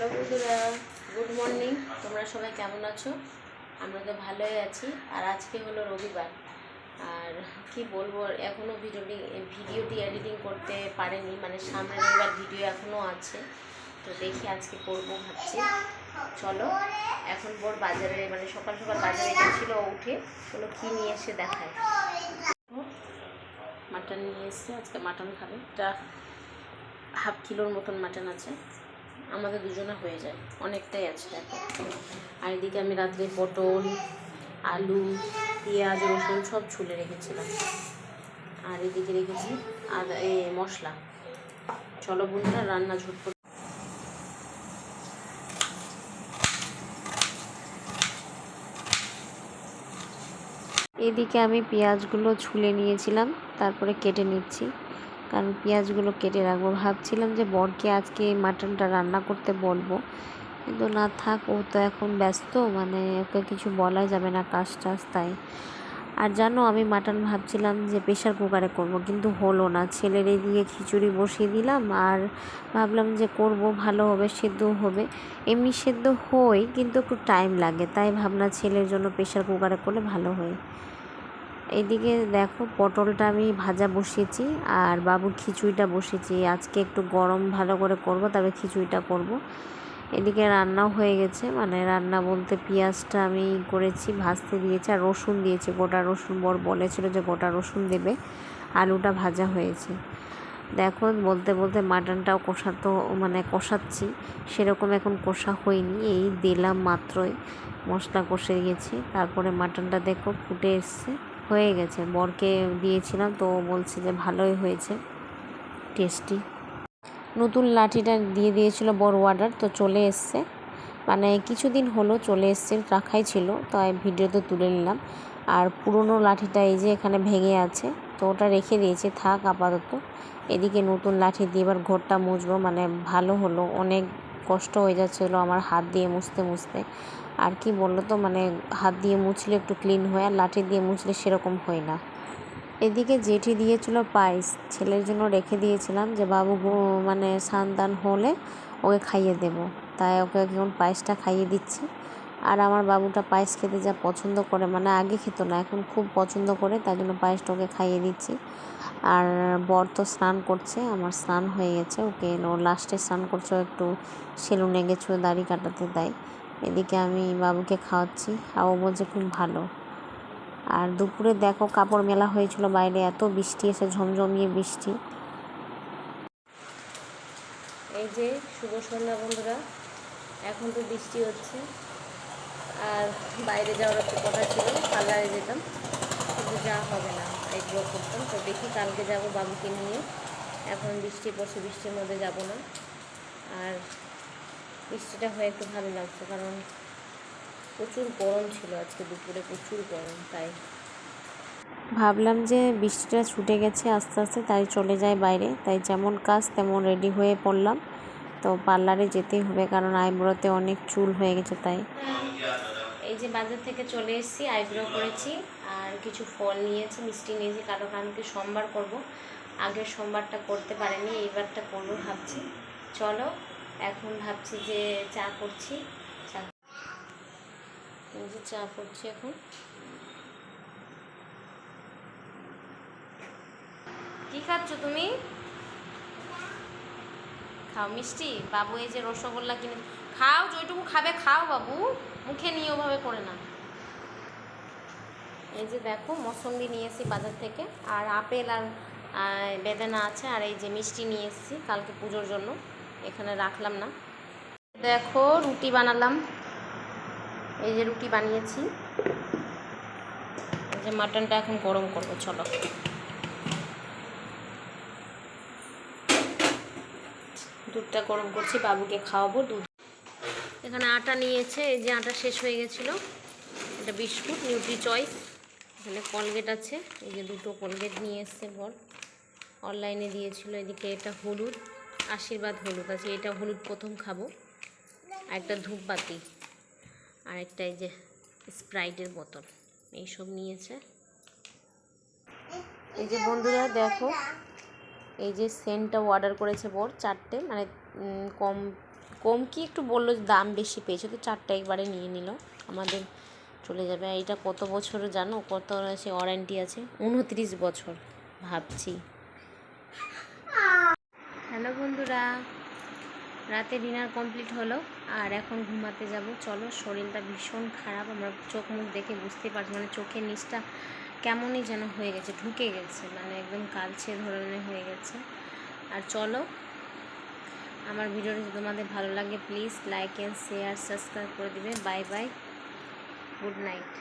Hello বন্ধুরা, good morning. তোমরা সবাই কেমন আছো? আমরা তো ভালোই আছি। আর আজকে হলো রবিবার। আর কি বলব এখনও ভিডিওটি ভিডিওটি এডিটিং করতে পারেনি। মানে সামনে রবিবার ভিডিও এখনও আছে। তো দেখি আজকে করব ভাবছি। চলো, এখন বোর বাজারে মানে সকাল সকাল বাজারে গেছিল উঠে। চলো কী নিয়ে এসে দেখায়। মাটন নিয়ে এসছে, আজকে মাটন খাবে। এটা হাফ কিলোর মতন মাটন আছে। আমাদের দুজনে হয়ে যায়। অনেকটাই আছে দেখো। আর এদিকে আমি রাত্রে পটল, আলু, পেঁয়াজ, রসুন সব ছুলে রেখেছিলাম। আর এদিকে রেখেছি আর এ মশলা। চলো বন্ধুরা, রান্না ঝটপট। এদিকে আমি পেঁয়াজগুলো ছুলে নিয়েছিলাম, তারপরে কেটে নিচ্ছি। কারণ পেঁয়াজগুলো কেটে রাখব। ভাবছিলাম যে বরকে আজকে মাটনটা রান্না করতে বলব। কিন্তু না থাক, ও তো এখন ব্যস্ত মানে ওকে কিছু বলা যাবে না কাজ টাজ তাই। আর জানো, আমি মাটন ভাবছিলাম যে প্রেশার কুকারে করব, কিন্তু হলো না। ছেলের এদিকে খিচুড়ি বসিয়ে দিলাম, আর ভাবলাম যে করব, ভালো হবে, সেদ্ধ হবে। এমনি সেদ্ধ হয় কিন্তু একটু টাইম লাগে, তাই ভাবনা ছেলের জন্য প্রেশার কুকারে করলে ভালো হয়। এদিকে দেখো পটলটা আমি ভাজা বসিয়েছি আর বাবু খিচুড়িটা বসিয়েছি। আজকে একটু গরম ভালো করে করব তবে খিচুড়িটা করব। এদিকে রান্নাও হয়ে গেছে মানে রান্না বলতে পেঁয়াজটা আমি করেছি, ভাজতে দিয়েছি আর রসুন দিয়েছি। গোটা রসুন বর বলেছিল যে গোটা রসুন দেবে, আলুটা ভাজা হয়েছে। দেখো বলতে বলতে মাটনটাও কষাতো মানে কষাচ্ছি, সেরকম এখন কষা হয়নি, এই দিলাম মাত্রই। মশলা কষে গেছি, তারপরে মাটনটা দেখো ফুটে এসছে। হয়ে গেছে। বরকে দিয়েছিলাম, তো বলছে যে ভালোই হয়েছে টেস্টি নতুন লাঠিটা দিয়ে দিয়েছিল বড় অর্ডার তো চলে এসছে। মানে কিছুদিন হলো চলে এসছে, রাখাই ছিল, তাই ভিডিওতে তুলে নিলাম। আর পুরনো লাঠিটা এই যে এখানে ভেঙে আছে, তো ওটা রেখে দিয়েছি, থাক আপাতত। এদিকে নতুন লাঠি দিয়ে এবার ঘরটা মুছবো মানে ভালো হলো, অনেক কষ্ট হয়ে যাচ্ছিল আমার হাত দিয়ে মুছতে মুছতে। আর কি বলল তো মানে হাত দিয়ে মুছলে একটু ক্লিন হয় আর লাঠি দিয়ে মুছলে সেরকম হয় না। এদিকে জেঠি দিয়েছিল পায়েস। ছেলের জন্য রেখে দিয়েছিলাম যে, বাবু মানে সান্তান হলে ওকে খাইয়ে দেব। তাই ওকে এখন পায়েসটা খাইয়ে দিচ্ছি। আর আমার বাবুটা পায়েস খেতে যা পছন্দ করে মানে আগে খেত না, এখন খুব পছন্দ করে, তাই জন্য পায়েসটা ওকে খাইয়ে দিচ্ছি। আর বর তো স্নান করছে, আমার স্নান হয়ে গেছে, ওকে ও লাস্টে স্নান করছে একটু সেলুনে গেছে দাড়ি কাটাতে দেয়। এদিকে আমি বাবুকে খাওয়াচ্ছি, আর ও বলছে খুব ভালো। আর দুপুরে দেখো কাপড় মেলা হয়েছিল বাইরে, এত বৃষ্টি, এসে ঝমঝমিয়ে বৃষ্টি। এই যে, শুভ সন্ধ্যা বন্ধুরা, এখন তো বৃষ্টি হচ্ছে। আর বাইরে যাওয়ার একটা কথা ছিল, পার্লারে যেতাম, কিন্তু যাওয়া হবে না। আইব্রো করতাম। তো দেখি কালকে যাব বাবুকে নিয়ে। এখন বৃষ্টি পড়ছে, বৃষ্টির মধ্যে যাব না। আর বৃষ্টিটা হয়ে একটু ভালো লাগছে, কারণ প্রচুর গরম ছিল আজকে দুপুরে, প্রচুর গরম, তাই। ভাবলাম যে বৃষ্টিটা ছুটে গেছে আস্তে আস্তে, তাই চলে যায় বাইরে। তাই যেমন কাজ তেমন রেডি হয়ে পড়লাম। তো পার্লারে যেতেই হবে, কারণ আইব্রোতে অনেক চুল হয়ে গেছে, তাই। এই যে বাজার থেকে চলে এসেছি, আইব্রো করেছি। কিছু ফল নিয়েছি, মিষ্টি নিয়েছি, কারণ আমি সোমবার করব। আগের সোমবারটা করতে পারিনি, এইবারটা করব ভাবছি। চলো, এখন ভাবছি যে চা করছি। চা চা করছি এখন। কি খাচ্ছ তুমি? খাও মিষ্টি। বাবু এই যে রসগোল্লা কিনে খাও যেটুকু খাবে খাও বাবু। মুখে নিয়ে ওভাবে করে না। এই যে দেখো, মৌসম্বি নিয়ে এসেছি বাজার থেকে। আর আপেল আর বেদানা আছে, আর এই যে মিষ্টি নিয়ে এসেছি কালকে পুজোর জন্য। এখানে রাখলাম না। দেখো, রুটি বানালাম। এই যে রুটি বানিয়েছি। এই যে মাটনটা এখন গরম করব, চলো। দুধটা গরম করছি, বাবুকে খাওয়াবো দুধ। এখানে আটা নিয়েছে, এই যে আটা শেষ হয়ে গেছিল। এটা বিস্কুট, নিউট্রি চয়েস। এখানে কলগেট আছে। এই যে দুটো কলগেট নিয়ে এসছে বর। অনলাইনে দিয়েছিল। এদিকে এটা হলুদ, আশীর্বাদ হলুদ আছে। এটা হলুদ প্রথম খাব। আর একটা ধূপবাতি। আর একটা এই যে স্প্রাইটের বোতল। এইসব নিয়েছে। এই যে বন্ধুরা, দেখো। এই যে সেন্টটা অর্ডার করেছে বর চারটে। মানে কম কম কি একটু বলল দাম বেশি পেয়েছে। তো চারটে একবারে নিয়ে নিল। আমাদের চলে যাবে। আর এটা কত বছর জানো? কত আছে? ওয়ারেন্টি আছে? উনত্রিশ বছর। ভাবছি। হ্যালো বন্ধুরা, রাতে ডিনার কমপ্লিট হলো, আর এখন ঘুমাতে যাব। চলো, শরীরটা ভীষণ খারাপ। আমরা চোখ মুখ দেখে বুঝতে পারছি মানে চোখের নিচটা কেমনই যেন হয়ে গেছে, ঢুকে গেছে মানে একদম কালচে ধরনের হয়ে গেছে। আর চলো, আমার ভিডিওটা যদি তোমাদের ভালো লাগে please like and share subscribe করে দিবে। Bye bye good night